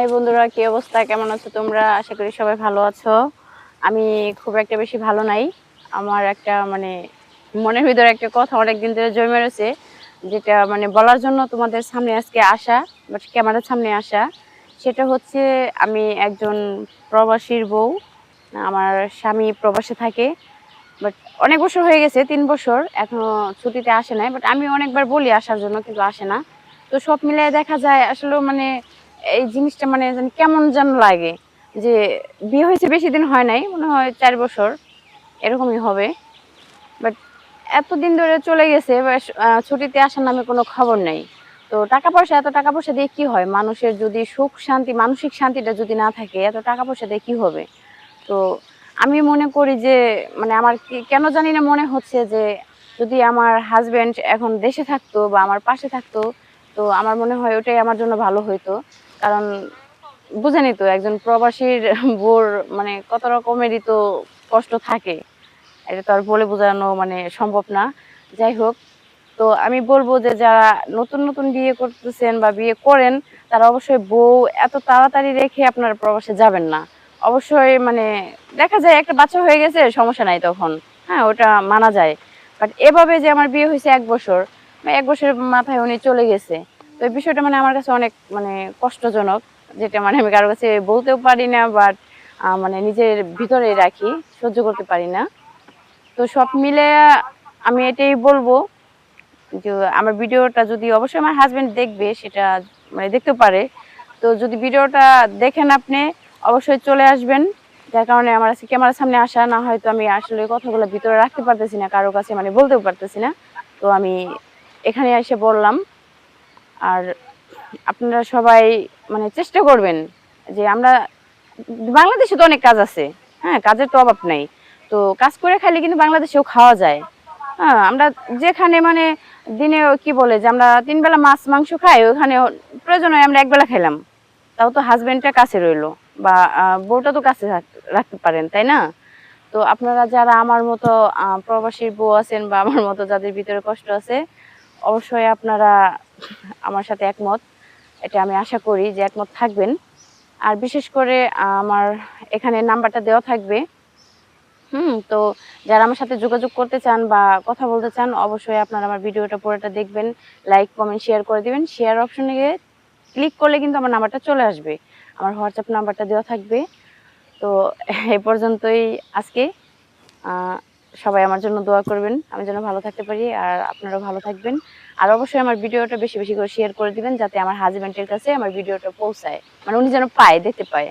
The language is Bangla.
হাই বন্ধুরা, কি অবস্থা? কেমন আছো তোমরা? আশা করি সবাই ভালো আছো। আমি খুব একটা বেশি ভালো নাই। আমার একটা মানে মনের ভিতরে একটা কথা অনেকদিন ধরে জমে রয়েছে, যেটা মানে বলার জন্য তোমাদের সামনে আজকে আসা বাট ক্যামেরার সামনে আসা। সেটা হচ্ছে, আমি একজন প্রবাসীর বউ। আমার স্বামী প্রবাসে থাকে বাট অনেক বছর হয়ে গেছে, তিন বছর। এখনও ছুটিতে আসে নাই বাট আমি অনেকবার বলি আসার জন্য, কিন্তু আসে না। তো সব মিলিয়ে দেখা যায় আসলে মানে এই জিনিসটা মানে কেমন যেন লাগে। যে বিয়ে হয়েছে বেশি দিন হয় নাই, মনে হয় চার বছর, এরকমই হবে। বাট এতদিন ধরে চলে গেছে ছুটিতে আসার নামে কোনো খবর নেই। তো টাকা পয়সা, এত টাকা পয়সা দিয়ে কি হয়? মানুষের যদি সুখ শান্তি, মানসিক শান্তিটা যদি না থাকে, এত টাকা পয়সা দিয়ে কি হবে? তো আমি মনে করি যে মানে আমার কেন জানি না মনে হচ্ছে যে, যদি আমার হাজবেন্ড এখন দেশে থাকতো বা আমার পাশে থাকতো, তো আমার মনে হয় ওটাই আমার জন্য ভালো হইতো। কারণ বুঝেনি তো, একজন প্রবাসীর বোর মানে কত রকমেরই তো কষ্ট থাকে। এটা তো আর বলে বোঝানো মানে সম্ভব না। যাই হোক, তো আমি বলব যে যারা নতুন নতুন বিয়ে করতেছেন বা বিয়ে করেন, তারা অবশ্যই বউ এত তাড়াতাড়ি রেখে আপনার প্রবাসে যাবেন না। অবশ্যই মানে দেখা যায় একটা বাচ্চা হয়ে গেছে, সমস্যা নাই তখন। হ্যাঁ ওটা মানা যায়। বাট এভাবে যে আমার বিয়ে হয়েছে এক বছর এক বছরের মাথায় উনি চলে গেছে। তো এই বিষয়টা মানে আমার কাছে অনেক মানে কষ্টজনক, যেটা মানে আমি কারোর কাছে বলতেও পারি না বাট মানে নিজের ভিতরে রাখি, সহ্য করতে পারি না। তো সব মিলে, আমি এটাই বলব যে, আমার ভিডিওটা যদি অবশ্যই আমার হাজবেন্ড দেখবে, সেটা মানে দেখতে পারে। তো যদি ভিডিওটা দেখেন আপনি, অবশ্যই চলে আসবেন। যার কারণে আমার আজকে ক্যামেরার সামনে আসা, না হয়তো আমি আসলে কথাগুলো ভিতরে রাখতে পারতেছি না, কারও কাছে মানে বলতেও পারতেছি না। তো আমি এখানে এসে বললাম আর আপনারা সবাই মানে চেষ্টা করবেন যে আমরা, বাংলাদেশে তো অনেক কাজ আছে হ্যাঁ কাজের তো অভাব নাই। তো কাজ করে খাইলে কিন্তু বাংলাদেশেও খাওয়া যায়। হ্যাঁ আমরা যেখানে মানে দিনে কি বলে যে আমরা তিন বেলা মাছ, মাংস খাই, ওখানে প্রয়োজন হয় আমরা একবেলা খেলাম তাও তো হাজবেন্ডটা কাছে রইল বা বউটা তো কাছে রাখতে পারেন, তাই না? তো আপনারা যারা আমার মতো প্রবাসীর বউ আছেন বা আমার মতো যাদের ভিতরে কষ্ট আছে অবশ্যই আপনারা আমার সাথে একমত। এটা আমি আশা করি যে একমত থাকবেন। আর বিশেষ করে আমার এখানে নাম্বারটা দেওয়া থাকবে। হুম, তো যারা আমার সাথে যোগাযোগ করতে চান বা কথা বলতে চান, অবশ্যই আপনারা আমার ভিডিওটা পুরোটা দেখবেন লাইক কমেন্ট শেয়ার করে দেবেন। শেয়ার অপশনে গিয়ে ক্লিক করলে কিন্তু আমার নাম্বারটা চলে আসবে। আমার হোয়াটসঅ্যাপ নাম্বারটা দেওয়া থাকবে। তো এই পর্যন্তই আজকে। সবাই আমার জন্য দোয়া করবেন। আমি যেন ভালো থাকতে পারি আর আপনারাও ভালো থাকবেন। আর অবশ্যই আমার ভিডিওটা বেশি বেশি করে শেয়ার করে দিবেন যাতে আমার হাজবেন্ডের কাছে আমার ভিডিওটা পৌঁছায়। মানে উনি যেন পায়, দেখতে পায়।